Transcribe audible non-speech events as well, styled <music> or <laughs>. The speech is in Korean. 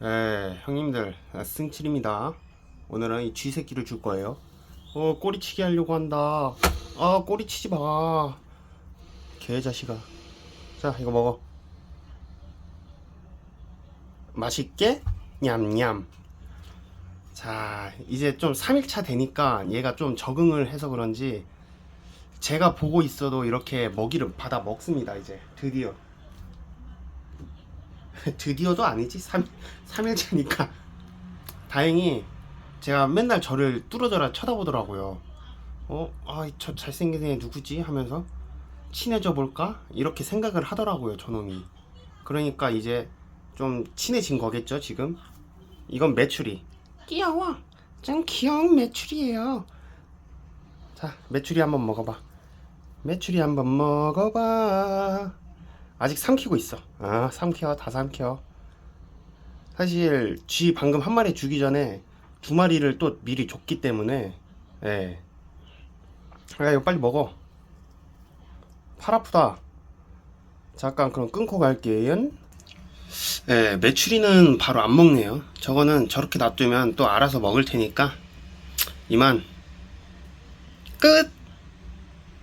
예, 형님들 아, 승칠입니다. 오늘은 이 쥐새끼를 줄 거예요. 어 꼬리치기 하려고 한다. 아 꼬리치지 마. 개자식아. 자 이거 먹어. 맛있게 냠냠. 자 이제 좀 3일차 되니까 얘가 좀 적응을 해서 그런지 제가 보고 있어도 이렇게 먹이를 받아 먹습니다 이제 드디어. <laughs> 드디어도 아니지? 3, 3일차니까. 다행히 제가 맨날 저를 뚫어져라 쳐다보더라고요. 어? 아저 잘생긴 애 누구지? 하면서 친해져 볼까? 이렇게 생각을 하더라고요 저놈이. 그러니까 이제 좀 친해진 거겠죠 지금? 이건 메추리 귀여워. 좀 귀여운 메추리예요. 자 메추리 한번 먹어봐. 메추리 한번 먹어봐 아직 삼키고 있어. 아, 삼켜, 다 삼켜. 사실 쥐 방금 한 마리 주기 전에 두 마리를 또 미리 줬기 때문에, 예. 야, 이거 빨리 먹어. 팔 아프다. 잠깐 그럼 끊고 갈게요. 예, 메추리는 바로 안 먹네요. 저거는 저렇게 놔두면 또 알아서 먹을 테니까 이만 끝.